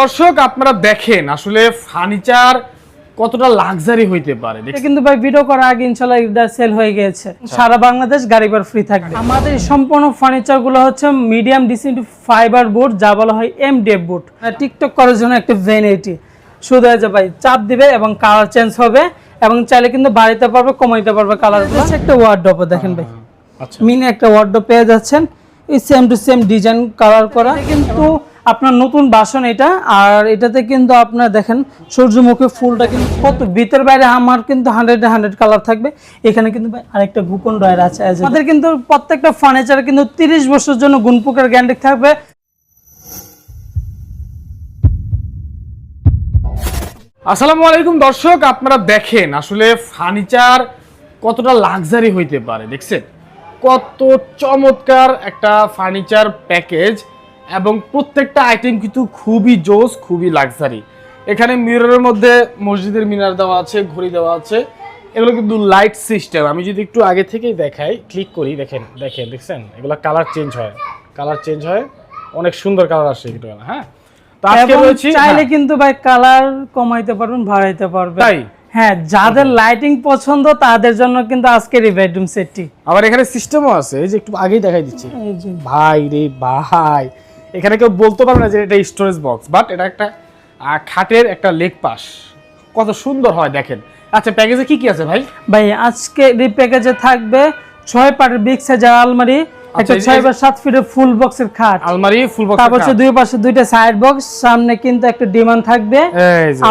দর্শক আপনারা দেখেন আসলে ফার্নিচার কতটা লাক্সারি হইতে পারে। এটা কিন্তু ভাই ভিডিও করার আগে ইনশাল্লাহ এটা সেল হয়ে গেছে সারা বাংলাদেশ গাড়ি ভাড়া ফ্রি থাকবে। আমাদের সম্পূর্ণ ফার্নিচারগুলো হচ্ছে মিডিয়াম ডিসেন্ট ফাইবার বোর্ড যা বলা হয় এম ডেপ বোর্ড টিকটক করার জন্য একটা ভ্যানিটি শুধু যে ভাই চাপ দিবে এবং কালার চেঞ্জ হবে এবং চাইলে কিন্তু বাড়িতে পারবে কমাইতে পারবে কালার একটা ওয়ার্ড্রপ দেখেন ভাই। আচ্ছা। মিনি একটা ওয়ার্ড্রপ পেয়ে যাচ্ছেন। এই same to same design colour করা। কিন্তু আপনার নতুন বাসন এটা আর এটাতে কিন্তু আপনার দেখেন সূর্যমুখী ফুলটা কিন্তু কত ভিতর বাইরে আমার কিন্তু হান্ড্রেড হান্ড্রেড কালার থাকবে। এখানে কিন্তু ভাই আরেকটা গোপন ডয়ার আছে আমাদের কিন্তু প্রত্যেকটা ফার্নিচার কিন্তু তিরিশ বছরের জন্য গুণপুকের গ্যারান্টি থাকবে। আসসালামু আলাইকুম দর্শক আপনারা দেখেন আসলে ফার্নিচার কতটা লাক্সারি হইতে পারে দেখছেন? কত চমৎকার একটা ফার্নিচার প্যাকেজ এবং প্রত্যেকটা আইটেম কিন্তু খুবই জোস খুবই লাক্সারি এখানে মিররের মধ্যে মসজিদের মিনার দেওয়া আছে ঘড়ি দেওয়া আছে। এগুলো কিন্তু লাইট সিস্টেম আমি যদি একটু আগে থেকেই দেখাই ক্লিক করি দেখেন দেখেন দেখছেন? এগুলো কালার চেঞ্জ হয়। কালার চেঞ্জ হয়। অনেক সুন্দর কালার আসে এগুলো হ্যাঁ? তো আজকে চাইলে হ্যাঁ, কিন্তু ভাই কালার কমাইতে পারবেন বাড়াইতে পারবেন। তাই? হ্যাঁ যাদের লাইটিং পছন্দ তাদের জন্য কিন্তু আজকের এই বেডরুম সেটটি আবার এখানে সিস্টেমও আছে। এই যে একটু আগেই দেখাই দিচ্ছি। ভাই রে ভাই। এখানে কেউ বলতে পারবে না যে এটা স্টোরেজ বক্স বাট এটা একটা খাটের একটা লেগ পাশ কত সুন্দর হয় দেখেন। আচ্ছা প্যাকেজে কি কি আছে ভাই? ভাই আজকে এই প্যাকেজে থাকবে ছয় পাটের বিগ সাইজের আলমারি একটা ছয় বা সাত ফিটের ফুল বক্সের খাট। আলমারি ফুল বক্স তারপর দুই পাশে দুইটা সাইড বক্স সামনে কিন্তু একটা ডিমান্ড থাকবে।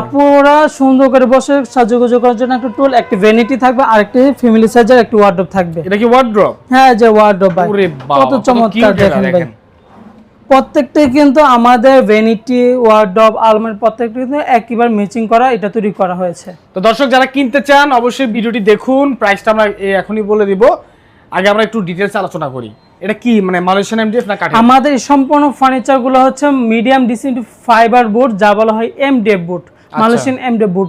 আপুরা সুন্দর করে বসে সাজুগুজু করার জন্য একটা টুল একটা ভ্যানিটি থাকবে আর একটা ফ্যামিলি সাইজের একটা ওয়ার্ডরোব থাকবে। এটা কি ওয়ার্ড্রপ হ্যাঁ যে ওয়ার্ডরোব ভাই। কত চমৎকার দেখেন ভাই। প্রত্যেকটাই কিন্তু আমাদের ভ্যানিটি ওয়ার্ডরোব আলমারি প্রত্যেকটা কিন্তু একইবার ম্যাচিং করা এটা তৈরি করা হয়েছে। তো দর্শক যারা কিনতে চান অবশ্যই ভিডিওটি দেখুন। প্রাইসটা আমরা এখনই বলে দিব। আগে আমরা একটু ডিটেলস আলোচনা করি। এটা কি মানে মালয়েশিয়ান এমডিএফ না কাঠের আমাদের সম্পূর্ণ ফার্নিচারগুলো হচ্ছে মিডিয়াম ডিসেন্ট ফাইবার বোর্ড যা বলা হয় এম ডেপ বোর্ড মালয়েশিয়ান এম ডেপ বোর্ড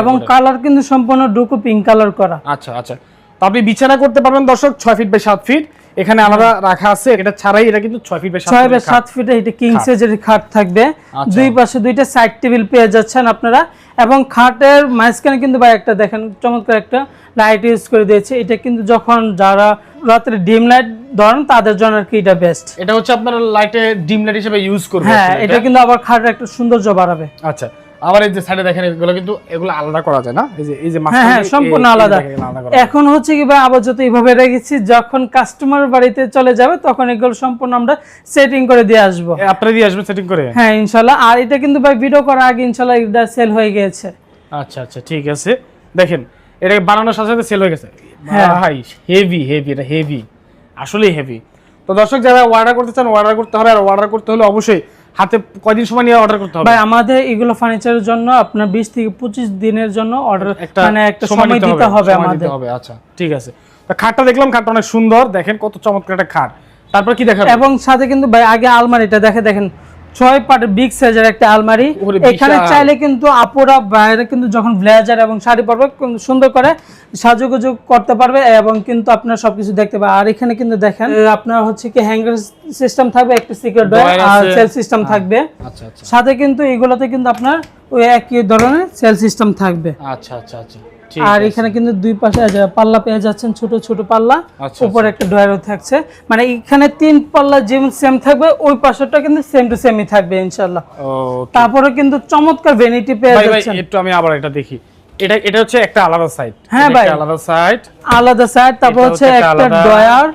এবং কালার কিন্তু সম্পূর্ণ ডুকু পিঙ্ক কালার করা। আচ্ছা আচ্ছা। তো আপনি বিছানা করতে পারবেন দর্শক ছয় ফিট বাই সাত ফিট এখানে আলাদা রাখা আছে এটা ছাড়াই এটা কিন্তু ছয় ফিট বাই সাত ছয় বাই ফিটের সাত ফিটে এটা কিং। সাইজের খাট থাকবে। আচ্ছা। দুই পাশে দুইটা সাইড টেবিল পেয়ে যাচ্ছেন আপনারা। এবং খাটের মাঝখানে কিন্তু ভাই একটা দেখেন চমৎকার একটা লাইট ইউজ করে দিয়েছে। এটা কিন্তু যখন যারা রাত্রে ডিম লাইট ধরেন তাদের জন্য আর কি এটা বেস্ট এটা হচ্ছে আপনার লাইটে ডিম লাইট হিসেবে ইউজ করবে হ্যাঁ এটা? কিন্তু আবার খাটের একটা সৌন্দর্য বাড়াবে। আচ্ছা। আবার এই যে সাইডে দেখেন এগুলো কিন্তু এগুলো আলাদা করা যায় না? এই যে এই যে হ্যাঁ হ্যাঁ সম্পূর্ণ আলাদা। করা। এখন হচ্ছে কি ভাই আপাতত এইভাবে রেখেছি যখন কাস্টমার বাড়িতে চলে যাবে তখন এগুলো সম্পূর্ণ আমরা সেটিং করে দিয়ে আসব। এ, আপনারা দিয়ে আসবেন সেটিং করে? হ্যাঁ ইনশাল্লাহ। আর এটা কিন্তু ভাই ভিডিও করার আগে ইনশাল্লাহ এটা সেল হয়ে গিয়েছে। আচ্ছা আচ্ছা ঠিক আছে। দেখেন এটা বানানোর সাথে সাথে সেল হয়ে গেছে। হ্যাঁ। ভাই হেভি হেভি এটা হেভি আসলেই হেভি তো দর্শক যারা অর্ডার করতে চান অর্ডার করতে হবে। আর অর্ডার করতে হলে অবশ্যই হাতে কয়দিন সময় নিয়ে অর্ডার করতে হবে? ভাই আমাদের এগুলো ফার্নিচারের জন্য আপনার বিশ থেকে পঁচিশ দিনের জন্য অর্ডার মানে একটা সময় দিতে হবে আমাদের। হবে আচ্ছা ঠিক আছে। তো খাটটা দেখলাম খাটটা অনেক সুন্দর দেখেন কত চমৎকার একটা খাট। তারপর কি দেখাবেন? এবং সাথে কিন্তু ভাই আগে আলমারিটা দেখে দেখেন ছয় পাটের বিগ সাইজের একটা আলমারি। এখানে চাইলে কিন্তু আপুরা বাইরে কিন্তু যখন ব্লেজার এবং শাড়ি পরবে কিন্তু সুন্দর করে সাজুগুজু করতে পারবে এবং কিন্তু আপনার সবকিছু দেখতে পাবে আর এখানে কিন্তু দেখেন আপনার হচ্ছে কি হ্যাঙ্গার সিস্টেম থাকবে একটা সিক্রেট Drawer আর সেল সিস্টেম থাকবে। আচ্ছা আচ্ছা। সাথে কিন্তু এগুলোতে কিন্তু আপনার ওই একই ধরনের সেল সিস্টেম থাকবে। আচ্ছা আচ্ছা আচ্ছা। আর এখানে কিন্তু দুই পাশে পাল্লা পেয়ে যাচ্ছেন ছোট ছোট পাল্লা। আচ্ছা, উপরে একটা ডয়ারও থাকছে। মানে এখানে তিন পাল্লা যেমন সেম থাকবে ওই পাশেরটা কিন্তু সেম টু সেমই থাকবে ইনশাল্লাহ ও তারপরে কিন্তু চমৎকার ভ্যানিটি পেয়ে ভাই ভাই যাচ্ছেন। একটু আমি আবার এটা দেখি। এটা এটা হচ্ছে একটা আলাদা সাইড হ্যাঁ ভাই। আলাদা সাইড আলাদা সাইড তারপর হচ্ছে একটা ডয়ার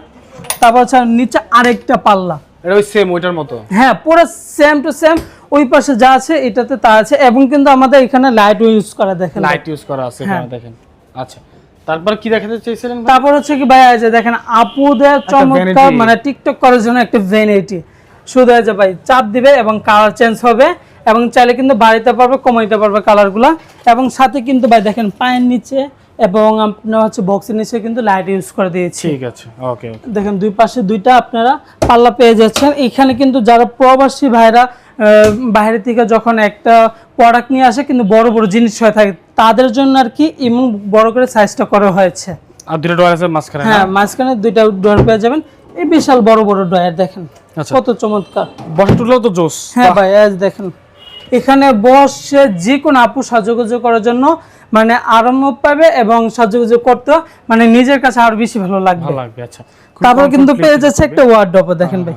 তারপর হচ্ছে নিচে আরেকটা পাল্লা। এটা ওই সেম ওইটার মতো। হ্যাঁ পুরো সেম টু সেম ওই পাশে যা আছে এটাতে তা আছে এবং কিন্তু আমাদের এখানে লাইট ইউজ করা দেখেন লাইট ইউজ করা আছে হ্যাঁ। এখানে দেখেন। আচ্ছা তারপর কি দেখাতে চাইছিলেন তারপর হচ্ছে কি ভাই যে দেখেন আপুদের চমৎকার মানে টিকটক করার জন্য একটা ভ্যানিটি শুধু যে ভাই চাপ দিবে এবং কালার চেঞ্জ হবে এবং চাইলে কিন্তু বাড়িতে পারবে কমাইতে পারবে কালারগুলো এবং সাথে কিন্তু ভাই দেখেন পায়ের নিচে এবং আপনার হচ্ছে বক্সের নিচে কিন্তু লাইট ইউজ করে দিয়েছি। ঠিক আছে ওকে দেখেন দুই পাশে দুইটা আপনারা পাল্লা পেয়ে যাচ্ছেন। এখানে কিন্তু যারা প্রবাসী ভাইরা বাইরে থেকে যখন একটা প্রোডাক্ট নিয়ে আসে কিন্তু বড় বড় জিনিস হয়ে থাকে তাদের জন্য আর কি এমন বড় করে সাইজটা করা হয়েছে। আর দুটো ডোর আছে মাঝখানে হ্যাঁ মাঝখানে দুইটা ডয়ার পেয়ে যাবেন। এই বিশাল বড় বড় ডয়ার দেখেন আচ্ছা। কত চমৎকার। বসা টুলও তো জোস। হ্যাঁ ভাই আজ দেখেন। এখানে বসে যে কোনো আপু সাজুগুজু করার জন্য মানে আরাম পাবে এবং সাজুগুজু করতে মানে নিজের কাছে আরও বেশি ভালো লাগবে। ভালো লাগবে আচ্ছা। তারপর কিন্তু পেয়ে যাচ্ছে। একটা ওয়ার্ডরোব দেখেন ভাই।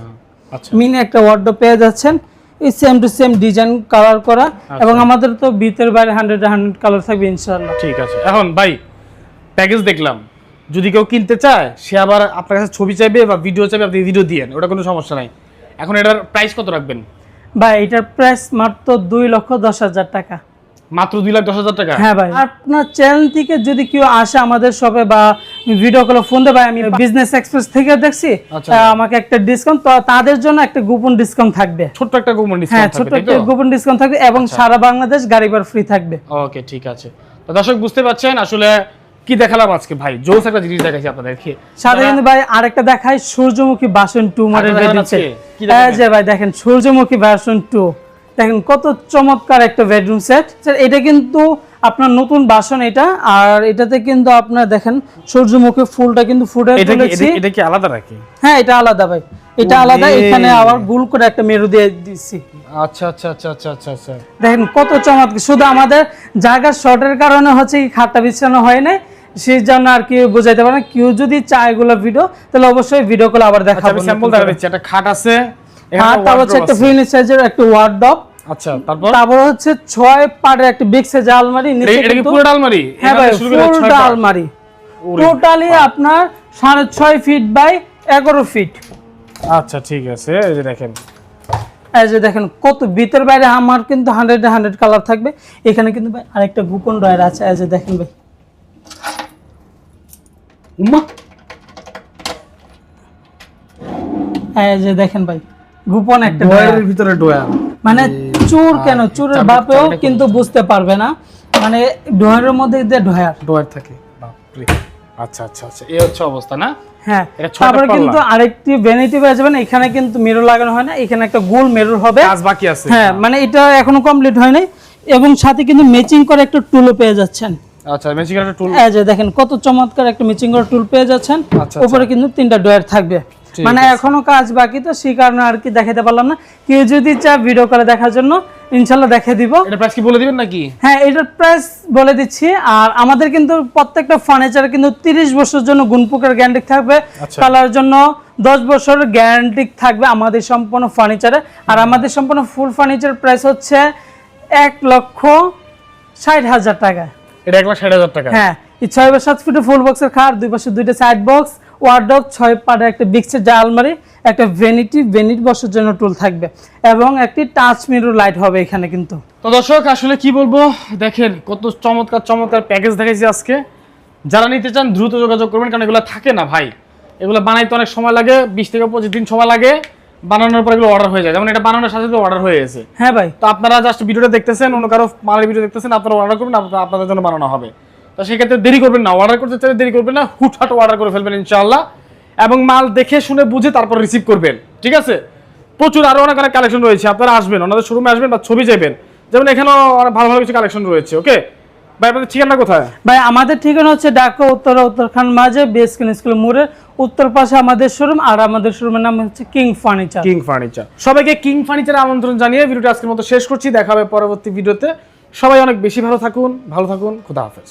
আচ্ছা। মিনি একটা ওয়ার্ডরোব পেয়ে যাচ্ছেন। এই same to same design colour করা আচ্ছা। এবং আমাদের তো ভিতর বাইরে হান্ড্রেড হান্ড্রেড কালার থাকবে ইনশাল্লাহ ঠিক আছে। এখন ভাই প্যাকেজ দেখলাম। যদি কেউ কিনতে চায় সে আবার আপনার কাছে ছবি চাইবে বা ভিডিও চাইবে আপনি ভিডিও দিয়েন। ওটা কোনো সমস্যা নাই। এখন এটার প্রাইস কত রাখবেন? ভাই এটার প্রাইস মাত্র দুই লক্ষ দশ হাজার টাকা। মাত্র দুই লাখ দশ হাজার টাকা? হ্যাঁ ভাই। আপনার চ্যানেল থেকে যদি কেউ আসে আমাদের শপে বা ভিডিও কলে ফোন দেয় ভাই আমি বিজনেস এক্সপ্রেস থেকে দেখছি আচ্ছা। আমাকে একটা ডিসকাউন্ট তাদের জন্য একটা গোপন ডিসকাউন্ট থাকবে। ছোট্ট একটা হ্যাঁ ডিসকাউন্ট ছোট থাকবে একটা গোপন ডিসকাউন্ট থাকবে এবং সারা বাংলাদেশ গাড়ি ভাড়া ফ্রি থাকবে। ওকে ঠিক আছে। তো দর্শক বুঝতে পারছেন আসলে কি দেখালাম আজকে? ভাই জোস একটা জিনিস দেখাইছি আপনাদেরকে। সাথে কিন্তু ভাই আরেকটা দেখাই সূর্যমুখী বাসন টু মডেল দেখান বেডরুম কি? যে ভাই দেখেন সূর্যমুখী বাসন টু দেখেন কত চমৎকার একটা বেডরুম সেট স্যার এটা কিন্তু আপনার নতুন বাসন এটা আর এটাতে কিন্তু আপনার দেখেন সূর্যমুখী ফুলটা কিন্তু ফুটে তুলেছি। এটা- কি আলাদা রাখি হ্যাঁ এটা আলাদা ভাই। এটা আলাদা এখানে আবার গুল করে একটা মেরু দিয়ে দিচ্ছি আচ্ছা আচ্ছা আচ্ছা আচ্ছা আচ্ছা আচ্ছা। দেখেন কত চমৎকার শুধু আমাদের জায়গা শর্টের কারণে হচ্ছে কি খাটটা বিছানো হয় নাই। সেই জন্য আর কি বোঝাইতে পারে না কেউ যদি চায় এগুলো ভিডিও তাহলে অবশ্যই ভিডিও করে আবার আচ্ছা দেখাবো স্যাম্পল দেখা দিচ্ছি একটা খাট আছে। হ্যাঁ তারপর হচ্ছে একটা আছে। সাইজের একটা ওয়ার্ডরোব আচ্ছা তারপর? তারপর হচ্ছে ছয় পাটের একটা বিগ সাইজ আলমারি নিচে এটা- এটা কি পুরো আলমারি? হ্যাঁ ভাই ফুল আলমারি। টোটালি আপনার সাড়ে ছয় ফিট বাই এগারো ফিট আচ্ছা ঠিক আছে এই যে দেখেন। এই যে দেখেন কত ভিতর বাইরে আমার কিন্তু হান্ড্রেড হান্ড্রেড কালার থাকবে। এখানে কিন্তু ভাই আরেকটা গোপন ডয়ার আছে এই যে দেখেন ভাই। উম্মা! এই যে দেখেন ভাই গোপন একটা ডয়ারের ভিতরে ডয়ার মানে চোর কেন? চোরের বাপেও কিন্তু বুঝতে পারবে না। মানে ডয়ারের মধ্যে ডয়ার ডয়ার থাকে। বাপরে। আচ্ছা আচ্ছা আচ্ছা। এই হচ্ছে অবস্থা না? হ্যাঁ তারপরে কিন্তু আরেকটি ভ্যানিটি পেয়ে যাবেন। এখানে কিন্তু মিরর লাগানো হয় না। এখানে একটা গোল মিরর হবে। কাজ বাকি আছে। হ্যাঁ মানে এটা এখনও কমপ্লিট হয় নাই এবং সাথে কিন্তু ম্যাচিং করে একটা টুলও পেয়ে যাচ্ছেন। আচ্ছা ম্যাচিং একটা টুল এই যে দেখেন কত চমৎকার একটা ম্যাচিং করা টুল পেয়ে যাচ্ছেন। আচ্ছা, উপরে কিন্তু তিনটা ডয়ার থাকবে। মানে এখনও কাজ বাকি তো সেই কারণে আর কি দেখাতে পারলাম না। কেউ যদি চায় ভিডিও করে দেখার জন্য ইনশাল্লাহ দেখে দিব। এটা প্রাইস কি বলে দিবেন নাকি? হ্যাঁ এটার প্রাইস বলে দিচ্ছি। আর আমাদের কিন্তু প্রত্যেকটা ফার্নিচার কিন্তু তিরিশ বছরের জন্য গুণপোকের গ্যারান্টি থাকবে। আচ্ছা। কালার জন্য দশ বছরের গ্যারান্টি থাকবে আমাদের সম্পূর্ণ ফার্নিচারে আর আমাদের সম্পূর্ণ ফুল ফার্নিচার প্রাইস হচ্ছে এক লক্ষ ষাট হাজার টাকা। এটা এক লাখ ষাট হাজার টাকা। হ্যাঁ ছয় বা সাত ফিটের ফুল বক্সের খাট দুই পাশে দুইটা সাইড বক্স ওয়ার্ডরোব ছয় পাটের একটা বিক্সের যা আলমারি একটা ভেনিটি ভেনিট বসার জন্য টুল থাকবে। এবং একটি টাচ মিরর লাইট হবে এখানে কিন্তু। তো দর্শক আসলে কি বলব? দেখেন কত চমৎকার চমৎকার প্যাকেজ দেখাইছি আজকে। যারা নিতে চান দ্রুত যোগাযোগ করবেন কারণ এগুলো থাকে না ভাই। এগুলো বানাইতে অনেক সময় লাগে বিশ থেকে পঁচিশ দিন সময় লাগে। বানানোর পর এগুলো অর্ডার হয়ে যায়। যেমন এটা বানানোর সাথে সাথে অর্ডার হয়ে গেছে। হ্যাঁ ভাই। তো আপনারা জাস্ট ভিডিওটা দেখতেছেন অন্য কারও মালের ভিডিও দেখতেছেন আপনারা অর্ডার করবেন আপনাদের জন্য বানানো হবে। তো সেক্ষেত্রে দেরি করবেন না অর্ডার করতে চাইলে দেরি করবেন না হুটহাট অর্ডার করে ফেলবেন ইনশাআল্লাহ। এবং মাল দেখে শুনে বুঝে তারপর রিসিভ করবেন ঠিক আছে? প্রচুর আরও অনেক অনেক কালেকশন রয়েছে আপনারা আসবেন ওনাদের শোরুমে আসবেন বা ছবি চাইবেন। যেমন এখানেও অনেক ভালো ভালো কিছু কালেকশন রয়েছে ওকে ভাই আপনাদের ঠিকানা কোথায়? ভাই আমাদের ঠিকানা হচ্ছে ঢাকা উত্তরা উত্তরখান মাঝে বেসকিন স্কুল মোড়ের উত্তর পাশে আমাদের শোরুম আর আমাদের শোরুমের নাম হচ্ছে কিং ফার্নিচার কিং ফার্নিচার সবাইকে কিং ফার্নিচার আমন্ত্রণ জানিয়ে ভিডিওটা আজকের মতো শেষ করছি দেখা হবে পরবর্তী ভিডিওতে। সবাই অনেক বেশি ভালো থাকুন ভালো থাকুন খুদা হাফেজ।